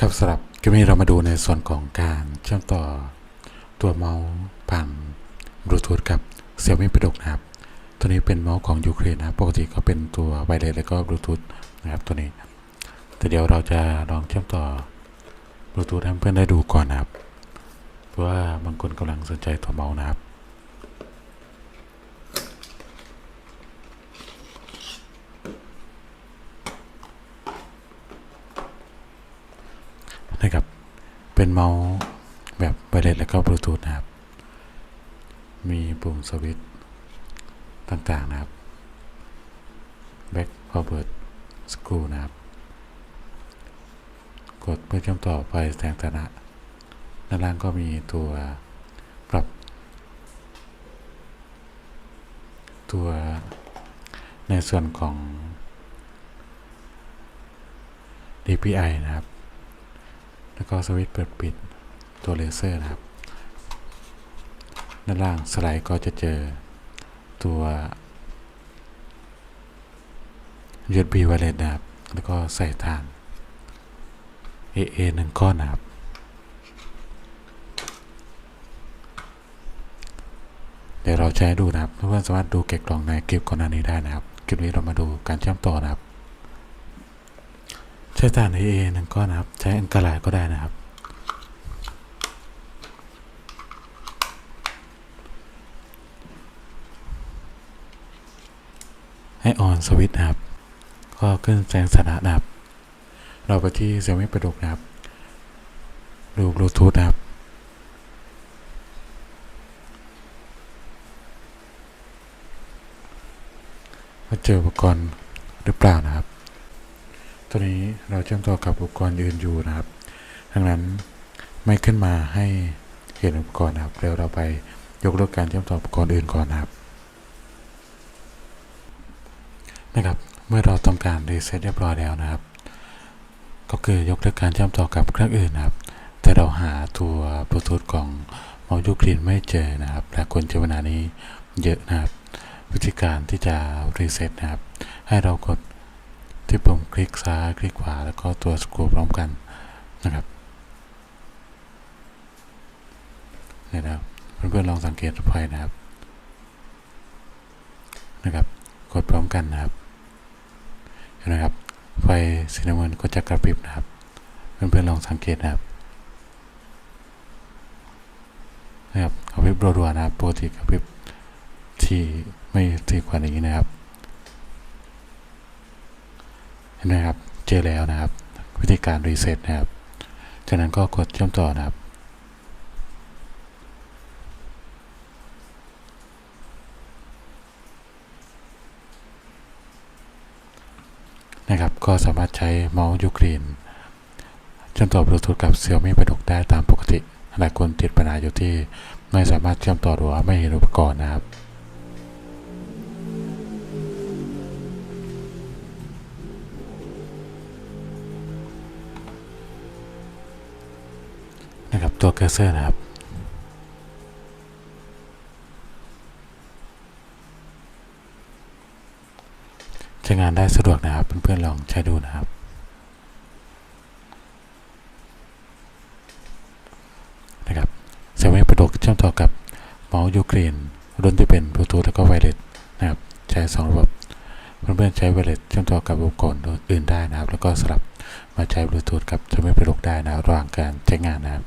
ครับสำหรับคลิปนี้เรามาดูในส่วนของการเชื่อมต่อตัวเมาส์ผ่านบลูทูธกับเซี่ยมี่ประดกนะครับ ตัวนี้เป็นเมาส์ของยูเครนนะครับปกติก็เป็นตัวไวเลสแล้วก็บลูทูธนะครับตัวนี้ แต่เดี๋ยวเราจะลองเชื่อมต่อบลูทูธให้เพื่อนได้ดูก่อนนะครับ เพราะว่าบางคนกำลังสนใจตัวเมาส์นะครับ นะครับ เป็นเมาส์แบบไวเลสแล้วก็บลูทูธนะครับ มีปุ่มสวิตช์ต่างๆนะครับ back forward screw นะครับ กดเพื่อเชื่อมต่อไฟแสงสถานะด้านล่างก็มีตัวปรับ ตัวในส่วนของ DPI นะครับ แล้วก็สวิตช์เปิดปิดตัวเลเซอร์นะครับ ด้านล่างสไลด์ก็จะเจอตัว USB wireless นะครับ แล้วก็ใส่ฐาน AA หนึ่งก้อนนะครับ เดี๋ยวเราใช้ดูนะครับเพื่อนๆสามารถดูเก็บกล่องในคลิปก่อนหน้านี้ได้นะครับ คลิปนี้เรามาดูการเชื่อมต่อนะครับ ใช้ฐาน AA หนึ่งก้อนนะครับ ใช้อันกระลาก็ได้นะครับ ให้ออนสวิตช์นะครับ ก็ขึ้นแสงสถานะครับ เราไปที่เซลมี่ประดุกนะครับ ดูบลูทูธนะครับว่าเจออุปกรณ์หรือเปล่านะครับ ตัวนี้เราเชื่อมต่อกับอุปกรณ์อื่นอยู่นะครับ ดังนั้นไม่ขึ้นมาให้เห็นอุปกรณ์นะครับเดี๋ยวเราไปยกเลิกการเชื่อมต่ออุปกรณ์อื่นก่อนนะครับนะครับ เมื่อเราทำการรีเซ็ตเรียบร้อยแล้วนะครับ ก็คือยกเลิกการเชื่อมต่อกับเครื่องอื่นนะครับ แต่เราหาตัวบลูทูธของเมาส์ยูครีนไม่เจอนะครับ และคนใช้เวลานี้เยอะนะครับ วิธีการที่จะรีเซ็ตนะครับ ให้เรากด ที่ปุ่มคลิกซ้ายคลิกขวา แล้วก็ตัวสกรูพร้อมกันนะครับเนี่ยนะครับเพื่อนๆลองสังเกตไฟนะครับนะครับ กดพร้อมกันนะครับเห็นไหมครับไฟสีน้ำเงินก็จะกระพริบนะครับ เพื่อนๆลองสังเกตนะครับนะครับกระพริบรัวๆนะครับปกติกระพริบที่ไม่ถี่กว่านี้นะครับ เห็นไหมครับ เจอแล้วนะครับ วิธีการรีเซ็ตนะครับ จากนั้นก็กดเชื่อมต่อนะครับนะครับ ก็สามารถใช้เมาส์ยูกรีนเชื่อมต่อบลูทูธกับเซี่ยมี่ประดกได้ตามปกติหลายคนติดปัญหาอยู่ที่ ไม่สามารถเชื่อมต่อหรือว่าไม่เห็นอุปกรณ์นะครับ ตัวเคอร์เซอร์นะครับ ใช้งานได้สะดวกนะครับ เพื่อนๆลองใช้ดูนะครับ นะครับเซเว่นประดกเชื่อมต่อกับเมาส์ยูเครนรุ่นที่เป็นบลูทูธแล้วก็ไวเลสนะครับ ใช้สองระบบเพื่อนๆใช้ไวเลสเชื่อมต่อกับอุปกรณ์อื่นได้นะครับ แล้วก็สลับมาใช้บลูทูธกับเซเว่นประดกได้นะครับระหว่างการใช้งานนะครับ